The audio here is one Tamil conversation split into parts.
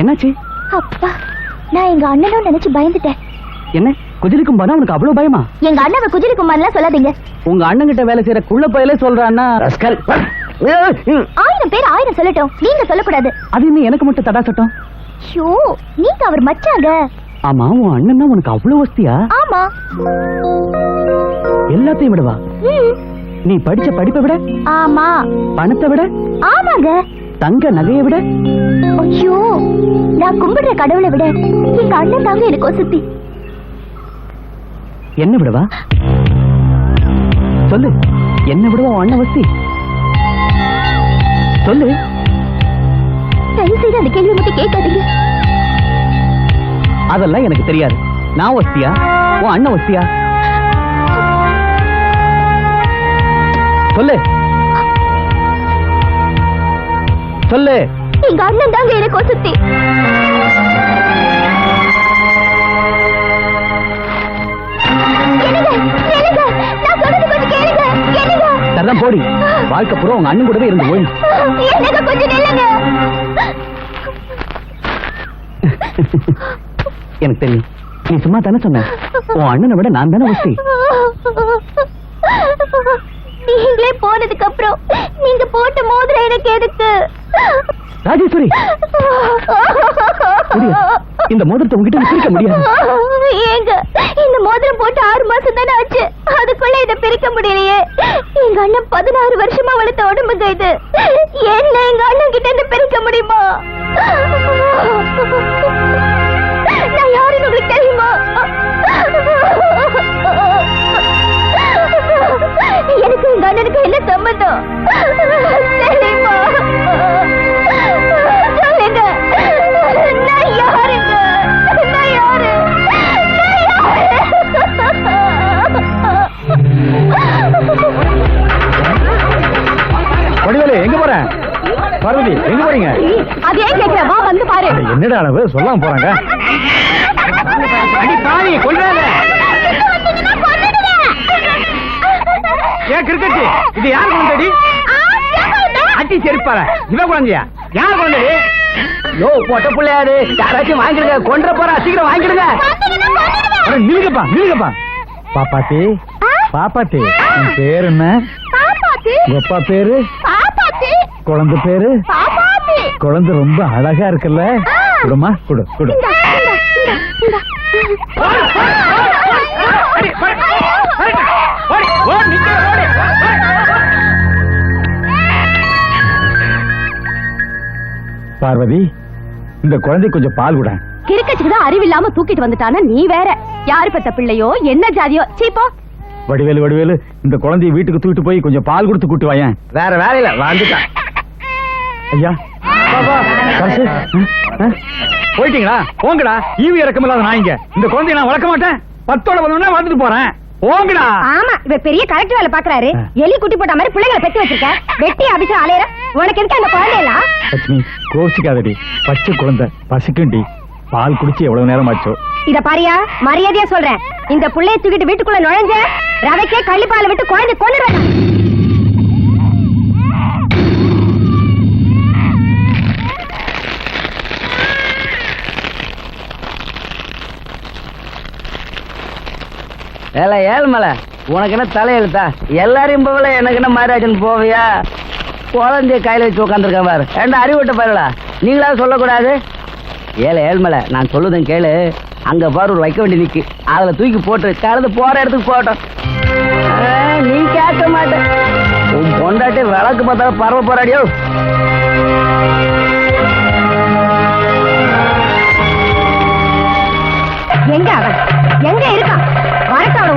என்னாச்சு? அப்பா நான் எங்க அண்ணனும் நினைச்சு பயந்துட்டேன். என்ன? குஜிலிக்கும் போனா உனக்கு அவ்வளவு பயமா? எங்க அண்ணாவை குஜிலி குமார்லாம் சொல்லாதீங்க. உங்க அண்ணன் கிட்ட வேலை செய்யற குள்ள பயலே சொல்றான்னா? ரஸ்கல் ஆயிரம் பேர் ஆயிரம் சொல்லட்டும். நீங்க சொல்லக்கூடாது. அது இன்னும் எனக்கு மட்டும் தடா சட்டம்? ஷோ நீங்க அவர் மச்சாங்க. ஆமா உன் அண்ணன்னா உனக்கு அவ்வளவு வசதியா? ஆமா. எல்லாத்தையும் விடவா? நீ படிச்ச படிப்பை விட? ஆமா. பணத்தை விட? ஆமாங்க. தங்க நகையை விட? ஐயோ நான் கும்பிடுற கடவுளை விட எங்க அண்ணன் தாங்க எனக்கு வசதி. என்ன விடவா? சொல்லு என்ன விடவா உன் அண்ணன் வசதி? சொல்லு. தயவு செய்து அந்த கேள்வி மட்டும் கேட்காதீங்க. அதெல்லாம் எனக்கு தெரியாது. நான் வசதியா? உன் அண்ணன் வசதியா? சொல்லு. சொல்லு. எங்க அண்ணன் தாங்க எனக்கு வசதி? சரிதான் போடி. வாழ்க்கை பூரா உங்க அண்ணன் கூடவே இருந்து நில்லுங்க. எனக்கு தெரியும். நீ சும்மா தானே சொன்ன. உன் அண்ணனை விட நான் தானே வசதி நீங்களே போனதுக்கு அப்புறம் நீங்க போட்ட மோதிரம் எனக்கு எதுக்கு? ராஜேஸ்வரி. இந்த மோதிரத்தை உங்ககிட்ட பிரிக்க முடியாது. ஏங்க இந்த மோதிரம் போட்டு ஆறு மாசம் தானே ஆச்சு. அதுக்குள்ள இதை பிரிக்க முடியலையே. எங்க அண்ணன் பதினாறு வருஷமா வளர்த்த உடம்புங்க இது. என்ன எங்க அண்ணன் கிட்ட இருந்து பிரிக்க முடியுமா? என்னடா அளவு? சொல்லாம போறாங்க. அடி பாவி கொள்றாத ஏன் கிரிக்கெட் இது யார் குழந்தைடி அட்டி செருப்பார இவ குழந்தையா? யார் குழந்தைடி யோ பொட்ட பிள்ளையாரு யாராச்சும் வாங்கிடுங்க. கொன்ற போறா. சீக்கிரம் வாங்கிடுங்க. நில்லுங்கப்பா நில்லுங்கப்பா. பாப்பாத்தி பாப்பாத்தி உன் பேர் என்ன? அப்பா பேரு? குழந்தை பேரு? குழந்தை ரொம்ப அழகா இருக்குல்ல? குடுமா குடு குடு. பார்வதி இந்த குழந்தை கொஞ்சம் பால் கூட கிறுக்கச்சுக்கு தான் அறிவில்லாம தூக்கிட்டு வந்துட்டானா நீ வேற யாரு பெத்த பிள்ளையோ என்ன ஜாதியோ சீப்போ வடிவேலு வடிவேலு இந்த குழந்தைய வீட்டுக்கு தூக்கிட்டு போய் கொஞ்சம் பால் கொடுத்து கூட்டு வாயேன் வேற வேலையில வந்துட்டான் ஐயா? போயிட்டீங்களா? போங்கடா. ஈவி இறக்கம் இல்லாத நாய்ங்க இந்த குழந்தைய நான் வளர்க்க மாட்டேன். பத்தோட வந்தோம்னா வந்துட்டு போறேன். போங்கடா. ஆமா இவ பெரிய கலெக்டர் வேலை பாக்குறாரு. எலி குட்டி போட்ட மாதிரி பிள்ளைங்களை பெத்து வச்சிருக்க. வெட்டி அபிஷா அலையற. உனக்கு எதுக்கு அந்த குழந்தையெல்லாம்? லட்சுமி கோச்சிக்காதடி பச்சை குழந்தை. பசிக்குண்டி பால் குடிச்சு எவ்வளவு நேரம் ஆச்சோ இத பாரியா மரியாதையா சொல்றேன். இந்த புள்ளைய தூக்கிட்டு வீட்டுக்குள்ள நுழைஞ்ச ரவைக்கே கள்ளிப்பால விட்டு குழந்தை கொண்டுடுவேன் ஏல ஏழ்மலை. உனக்கு என்ன தலையெழுத்தா எல்லாரையும் போகல எனக்கு என்ன மாராஜன் போவியா? குழந்தைய கையில் வச்சு உட்காந்துருக்கேன் பாரு. ரெண்டு அறிவிட்ட பாருடா. நீங்களாவது சொல்லக்கூடாது? ஏல ஏழ்மலை நான் சொல்லுதேன் கேளு. அங்க பாரு ஒரு வைக்க வேண்டி நிக்கு. அதுல தூக்கி போட்டு கலந்து போற இடத்துக்கு போட்டோம் நீ கேட்க மாட்டேன் பொண்டாட்டி விளக்கு பார்த்தாலும் பரவ போறாடியோ. எங்க அவன்? எங்க இருக்கான்?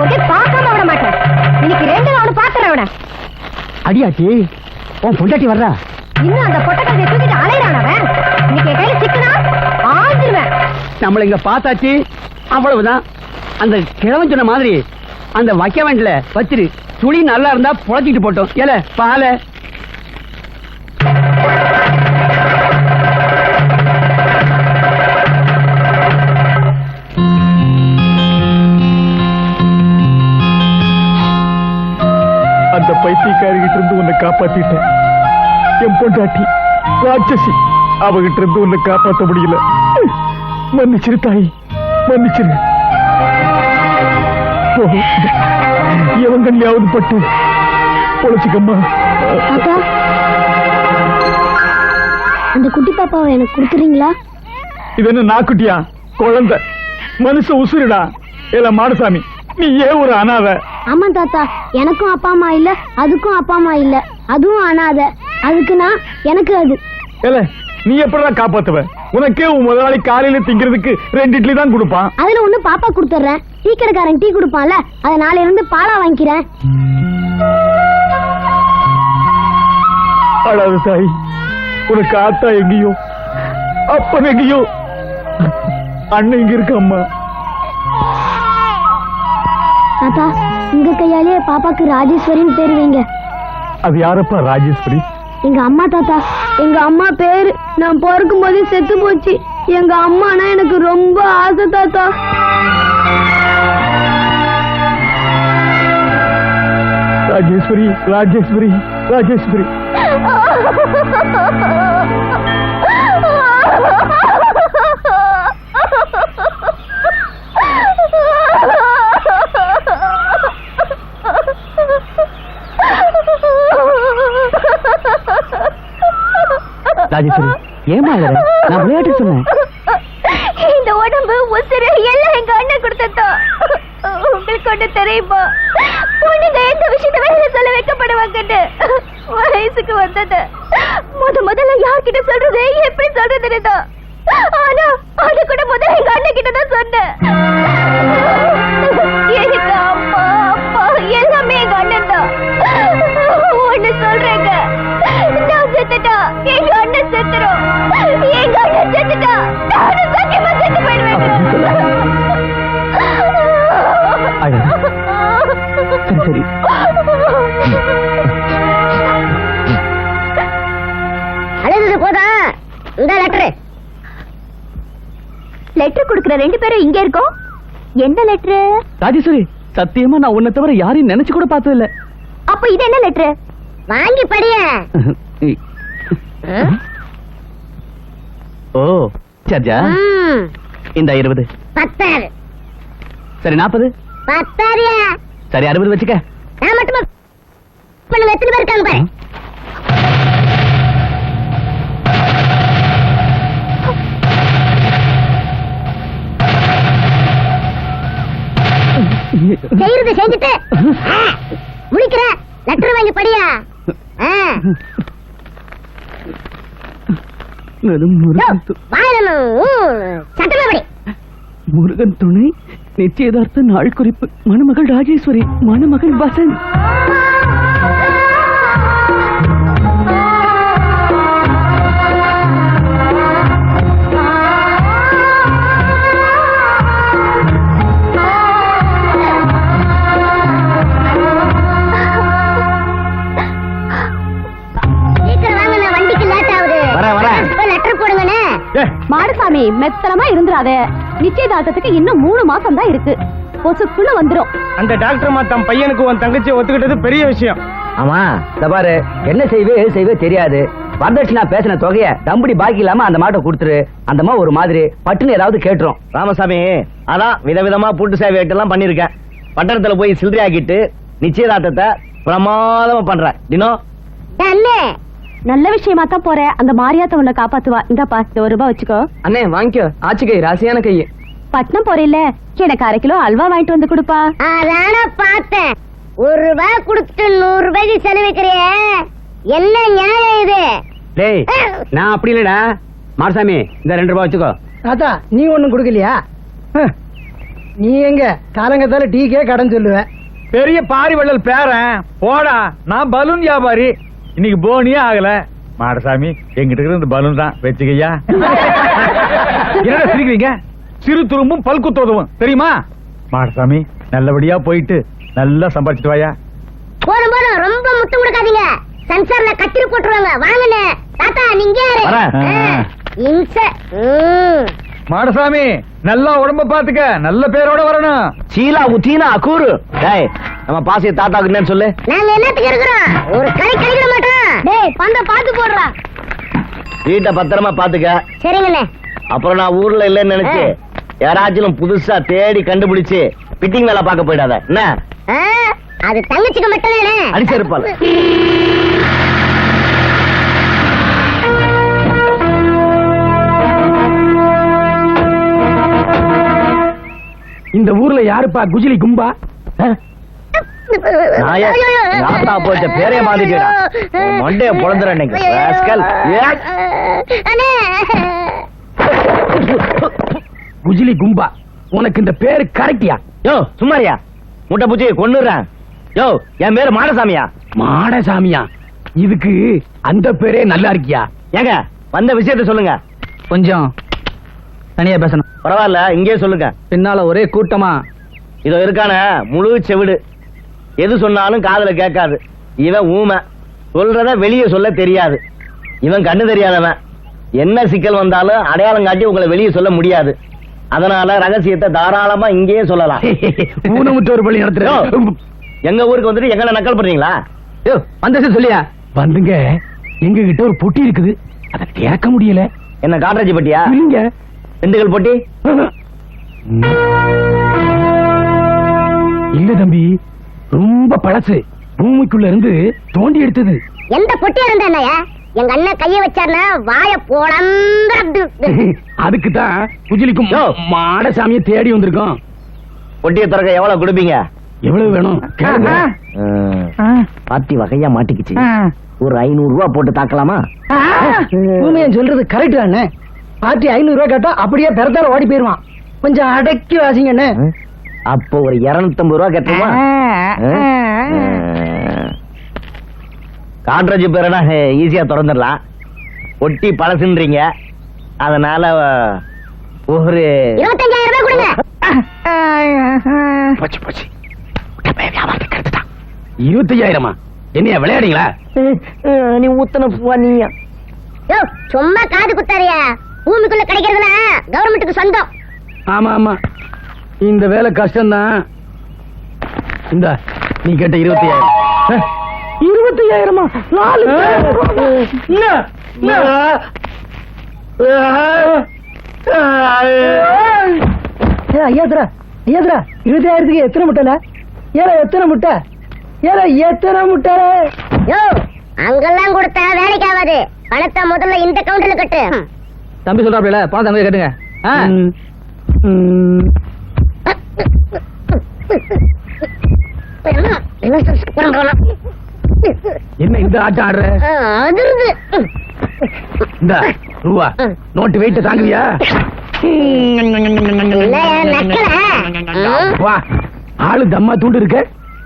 அவனை ஒட்டி பார்க்காம விட மாட்டேன். இன்னைக்கு ரெண்டு நாள் பாத்துறேன் அவனை. அடியாச்சி உன் பொண்டாட்டி வர்றா? இன்னும் அந்த பொட்டக்கல்வியை தூக்கிட்டு அலையிறான் அவன். இன்னைக்கு என் கையில சிக்கனா ஆஞ்சிருவேன் நம்மள இங்க பார்த்தாச்சு. அவ்வளவுதான். அந்த கிழவன் சொன்ன மாதிரி அந்த வைக்க வேண்டிய வச்சிரு. துளி நல்லா இருந்தா புழைச்சிட்டு போட்டோம். ஏல பால. பைத்தியக்காரிகிட்ட இருந்து உன்னை காப்பாத்திட்டேன். என் பொண்டாட்டி ராட்சசி அவகிட்ட இருந்து உன்னை காப்பாத்த முடியல. மன்னிச்சிரு தாய் மன்னிச்சிரு. கண்ணியாவது பட்டு பொழைச்சிக்கம்மா. அந்த குட்டி பாப்பாவை எனக்கு கொடுக்குறீங்களா? இது என்ன நாக்குட்டியா? குழந்தை. மனுஷ உசுருடா. இல்ல மாடசாமி நீ ஏன் ஒரு அனாதை. ஆமா தாத்தா எனக்கும் அப்பா அம்மா இல்ல அதுக்கும் அப்பா அம்மா இல்ல. அதுவும் அனாத. அதுக்கு நான் எனக்கு அது. நீ எப்படிதான் காப்பாத்துவ? உனக்கே உன் முதலாளி காலையில திங்கிறதுக்கு ரெண்டு இட்லி தான் கொடுப்பான். அதுல ஒண்ணு பாப்பா கொடுத்துறேன் டீ கடைக்காரன் டீ கொடுப்பான்ல அத நாளையில இருந்து பாலா வாங்கிக்கிறேன். அழாத தாய் உனக்கு ஆத்தா எங்கேயோ அப்பன் எங்கேயோ. அண்ணன் இங்க இருக்கு அம்மா தாத்தா உங்க கையாலேயே பாப்பாக்கு ராஜேஸ்வரின்னு பேர் வைங்க. அது யாரப்பா ராஜேஸ்வரி? எங்க அம்மா தாத்தா எங்க அம்மா பேரு நான் பிறக்கும் போதே செத்து போச்சு. எங்க அம்மானா எனக்கு ரொம்ப ஆசை தாத்தா. ராஜேஸ்வரி ராஜேஸ்வரி ராஜேஸ்வரி. ராஜேஸ்வரி ஏமா நான் விளையாட்டு சொன்னேன். இந்த உடம்பு உசுறு எல்லாம் எங்க அண்ணன் கொடுத்ததா உங்களுக்கு ஒண்ணு தெரியுமா? பொண்ணுங்க எந்த விஷயத்த வெளியில சொல்ல வைக்கப்படுவாங்கன்னு? வயசுக்கு வந்தது. முத முதல்ல யார்கிட்ட சொல்றது? எப்படி சொல்றதுன்னு தான். ஆனா அது கூட முதல்ல எங்க அண்ணன் கிட்ட தான் சொன்னேன். எனக்கு அம்மா அப்பா எல்லாமே எங்க அண்ணன் தான். ஒண்ணு சொல்றேங்க. நான் செத்துட்டா எங்க செத்துரும் எங்க அண்ணன் செத்துட்டா நானும் சத்தியமா செத்து போயிடுவேன் சரி சரி அழுது போதா இந்த லெட்டர் லெட்டர் குடுக்குற ரெண்டு பேரும் இங்க இருக்கோம் என்ன லெட்டர் ராஜேஸ்வரி சத்தியமா நான் உன்னை தவிர யாரையும் நினைச்சு கூட பார்த்தது இல்ல அப்ப இது என்ன லெட்டர் வாங்கி படிய. ஓ சர்ஜா இந்த இருபது. பத்தாறு. சரி நாற்பது. பத்தாரியா சரி அறுபது வச்சுக்க. நான் மட்டுமா? பண்ணுங்க எத்தனை பேர் இருக்காங்க பாரு. செய்யறது செஞ்சுட்டு. முடிக்கிற? லெட்டர் வாங்கி படியா? ஆ, அது யோ, முருகன் து- வாயில ஊ, சட்டமா படி முருகன் துணை நிச்சயதார்த்த நாள் குறிப்பு. மணமகள் ராஜேஸ்வரி மணமகன் வசந்த். மாடசாமி மெத்தனமா இருந்துராத நிச்சயதார்த்தத்துக்கு இன்னும் மூணு மாசம் தான் இருக்கு. பொசுக்குள்ள வந்துரும். அந்த டாக்டர் தம் பையனுக்கு உன் தங்கச்சி ஒத்துக்கிட்டது பெரிய விஷயம். ஆமா இந்த பாரு. என்ன செய்வே எது செய்வே தெரியாது. வரதட்சணா பேசின தொகைய தம்புடி பாக்கி இல்லாம அந்த மாட்டை கொடுத்துரு. அந்த அம்மா ஒரு மாதிரி பட்டுன்னு ஏதாவது கேட்டுரும். ராமசாமி அதான் விதவிதமா பூட்டு சேவை எல்லாம் பண்ணிருக்கேன். பட்டணத்துல போய் சில்லறை ஆக்கிட்டு நிச்சயதார்த்தத்தை பிரமாதமா பண்றேன். தினம் அண்ணே நல்ல விஷயமா தான் போற அந்த மாரியாத்த உன்னை காப்பாத்துவா. இந்தாப்பா இந்த ஒரு ரூபாய் வச்சுக்கோ. அண்ணே வாங்கிக்கோ. ஆச்சு கை ராசியான கை பட்னம் போறில்ல. எனக்கு அரை கிலோ அல்வா வாங்கிட்டு வந்து கொடுப்பா. அதான பார்த்தேன். ஒரு ரூபாய் கொடுத்துட்டு நூறு ரூபாய்க்கு செலவிக்கிறிய என்ன நியாயம் இது? டேய் நான் அப்படி இல்லடா. மாரசாமி இந்த ரெண்டு ரூபாய் வச்சுக்கோ. தாத்தா நீ ஒண்ணும் கொடுக்கலையா? ஹ். நீ எங்க? காலங்கத்தால டீக்கே கடன் சொல்லுவ. பெரிய பாரி வள்ளல் பேரன். போடா நான் பலூன் வியாபாரி. இன்னைக்கு போனியே ஆகல. மாடசாமி எங்கிட்ட இருக்கிற இந்த பலூன் தான். வச்சுக்கையா என்னடா சிரிக்கிறீங்க? சிறு துரும்பும் பல்குத்து உதவும் தெரியுமா? மாடசாமி நல்லபடியா போயிட்டு நல்லா சம்பாதிச்சிட்டு வாயா. போதும் போதும். ரொம்ப முட்டு கொடுக்காதீங்க. சென்சார்ல கத்திரி போட்டுருவாங்க. வாங்கண்ணே. தாத்தா நீங்க யாரு? வரேன். மாடசாமி நல்லா உடம்ப பாத்துக்க. நல்ல பேரோட வரணும். சீலா உத்தீனா அக்கூரு டேய் நம்ம பாசிய தாத்தாக்கு என்னன்னு சொல்லு. நாங்க என்னத்துக்கு இருக்கிறோம்? ஒரு களி கழிக்கிற மாட்டோம். டேய் பந்த பாத்து போடுறா. வீட்டை பத்திரமா பாத்துக்க. சரிங்கண்ணே. அப்புறம் நான் ஊர்ல இல்லைன்னு நினைச்சு யாராச்சும் புதுசா தேடி கண்டுபிடிச்சு பிட்டிங் வேலை பார்க்க போயிடாத. என்ன? அது தங்கச்சிக்கு மட்டும் அடிச்சிருப்பாள். இந்த ஊர்ல யாருப்பா குஜிலி கும்பா? நாயே, போயிட்ட பேரே மாத்திட்டேடா. உன் மண்டைய. ஏய். குஜிலி கும்பா உனக்கு இந்த பேரு கரெக்டியா? யோ சும்மாரியா? முட்டை பூச்சி கொன்னுறேன் யோ என் பேரு மாடசாமியா? மாடசாமியா? இதுக்கு அந்த பேரே நல்லா இருக்கியா? ஏங்க வந்த விஷயத்த சொல்லுங்க. கொஞ்சம் தனியா பேசணும். பரவாயில்ல இங்கேயே சொல்லுங்க. பின்னால ஒரே கூட்டமா? இதோ இருக்கான முழு செவிடு. எது சொன்னாலும் காதுல கேட்காது. இவன் ஊமை. சொல்றத வெளியே சொல்ல தெரியாது. இவன் கண்ணு தெரியாதவன். என்ன சிக்கல் வந்தாலும் அடையாளம் காட்டி உங்களை வெளியே சொல்ல முடியாது. அதனால ரகசியத்தை தாராளமா இங்கேயே சொல்லலாம். ஊனமுற்றோர் பள்ளி யோ, நடத்துற எங்க ஊருக்கு வந்துட்டு எங்களை நக்கல் பண்றீங்களா? யோ வந்த சொல்லியா? வந்துங்க. எங்க கிட்ட ஒரு பொட்டி இருக்குது. அதை திறக்க முடியல. என்ன காட்ராஜி பட்டியா? இல்லைங்க. திண்டுக்கல் பொட்டி. இல்ல தம்பி ரொம்ப பழசு. பூமிக்குள்ள இருந்து தோண்டி எடுத்தது. எந்த பொட்டியா இருந்தா என்னையா எங்க அண்ணன் கைய வச்சாருன்னா வாய போடந்து அதுக்கு தான் குஜிலிக்கும். மாடசாமியை தேடி வந்திருக்கோம். பொட்டியை திறக்க எவ்வளவு கொடுப்பீங்க? எவ்வளவு வேணும். பாத்தி வகையா மாட்டிக்கிச்சு. ஒரு ஐநூறு ரூபா போட்டு தாக்கலாமா? பூமியன் சொல்றது கரெக்ட் தானே? பாட்டி ஐநூறு ரூபாய் கேட்டா அப்படியே பிறத்தால ஓடி போயிருவான். கொஞ்சம் அடக்கி வாசிங்கண்ணே. அப்போ ஒரு இருநூத்தம்பது ரூபா கட்டுமா? காட்ரேஜ் பேரனா ஈஸியா திறந்துடலாம். ஒட்டி பழசுன்றீங்க. அதனால ஒரு இருபத்தஞ்சாயிரம் ரூபாய் கொடுங்க. போச்சு போச்சு. இருபத்தையாயிரமா என்னையா விளையாடுங்களா நீ ஊத்தன பூவா நீயா? சும்மா காது குத்தாரியா பூமிக்குள்ள கிடைக்கிறதுனா கவர்மெண்ட்டுக்கு சொந்தம். ஆமா ஆமா. இந்த வேலை கஷ்டம்தான். இந்த நீ கேட்ட இருபத்தையாயிரம். இருபத்தையாயிரமா? நாலு ஏ ஐயாத்திரா ஐயாத்திரா இருபதாயிரத்துக்கு எத்தனை முட்டைல ஏல எத்தனை முட்டை? ஏல எத்தனை முட்டை? யோ அங்கெல்லாம் கொடுத்தா வேலைக்கு ஆகாது பணத்தை முதல்ல இந்த கவுண்டர்ல கட்டு. தம்பி சொல்றாப்ல பணம் தம்பி கட்டுங்க. ஆ? என்ன இந்த ஆட்டம் ஆடுற? இந்த ரூபா நோட்டு வெயிட்ட தாங்குவியா? வா. ஆளு தம்மா தூண்டு இருக்க.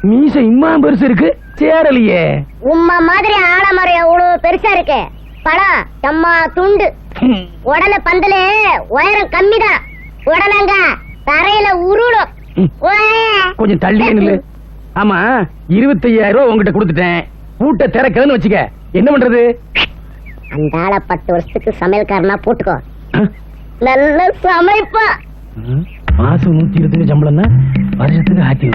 மீச இம்மா பெருசு இருக்கு. சேரலையே. உம்மா மாதிரி ஆலமரம் எவ்வளவு பெருசா இருக்கு. பழம் அம்மா துண்டு. உடல பந்தல உயரம் கம்மிதான். உடலங்க தரையில உருளும். கொஞ்சம் தள்ளி ஆமா இருபத்தையாயிரம் ரூபாய் உங்ககிட்ட கொடுத்துட்டேன். பூட்டை திறக்கன்னு வச்சுக்க. என்ன பண்றது? அந்த ஆள பத்து வருஷத்துக்கு சமையல்காரனா போட்டுக்கோ. நல்ல சமைப்பா. மாசம் நூத்தி இருபத்தஞ்சு சம்பளம்னா வருஷத்துக்கு ஆக்கி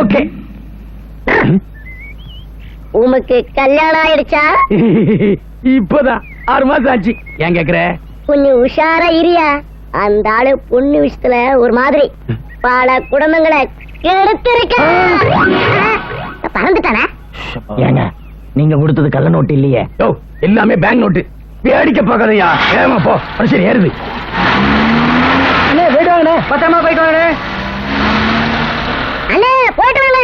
ஓகே. உமக்கு கல்யாணம் ஆயிடுச்சா? இப்பதான். ஆறு மாசம் ஆச்சு. ஏன் கேக்குற? கொஞ்சம் உஷாரா இரியா? அந்த ஆளு பொண்ணு விஷயத்துல ஒரு மாதிரி. பல குடும்பங்களை கெடுத்திருக்க. பறந்துட்டானா? ஏங்க நீங்க கொடுத்தது கள்ள நோட்டு இல்லையே. யோ எல்லாமே பேங்க் நோட்டு. வேடிக்கை பார்க்காதயா ஏமா போ. மனுஷன் ஏறுது. அண்ணே போயிட்டு வாங்கண்ணே. பத்திரமா போயிட்டு வாங்க அண்ணே போயிட்டு வாங்க.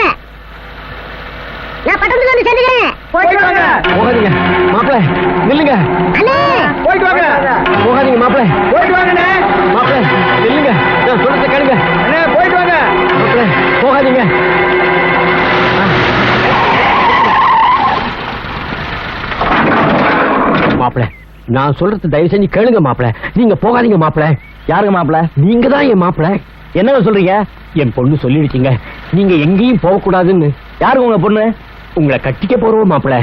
நான் பட்டணத்துக்கு வந்து சேர்ந்துக்கிறேன். போயிட்டு வாங்க. போகாதீங்க. மாப்பிள நில்லுங்க. அண்ணே. போயிட்டு வாங்க. போகாதீங்க மாப்பிள. போயிட்டு வாங்கண்ணே மாப்பிள நில்லுங்க. நான் சொல்றத கேளுங்க. அண்ணே போயிட்டு வாங்க. மாப்பிள போகாதீங்க. மாப்பிள நான் சொல்றது தயவு செஞ்சு கேளுங்க மாப்பிள. நீங்க போகாதீங்க மாப்பிள. யாருங்க மாப்பிள? நீங்க தான் என் மாப்பிள. என்னங்க சொல்றீங்க? என் பொண்ணு சொல்லிருக்கீங்க நீங்க எங்கேயும் போக கூடாதுன்னு யாருங்க உங்க பொண்ணு? உங்களை கட்டிக்க போறோம் மாப்பிள.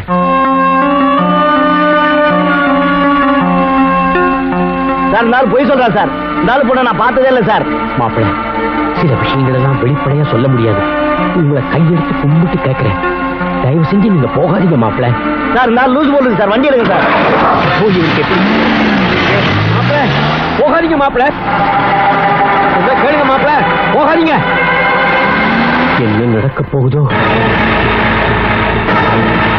சார் இந்த ஆள் பொய் சொல்றா சார். இந்த ஆள் பொண்ணை நான் பார்த்ததே இல்லை சார். மாப்பிள சில விஷயங்கள் எல்லாம் வெளிப்படையா சொல்ல முடியாது. உங்களை கையெடுத்து கும்பிட்டு கேட்கிறேன். தயவு செஞ்சு நீங்க போகாதீங்க மாப்பிள. சார் நான் லூஸ் போடுங்க சார். வண்டி எடுங்க சார். மாப்பிள போகாதீங்க மாப்பிள. கேளுங்க மாப்பிள. போகாதீங்க. என்ன நடக்க போகுதோ? Música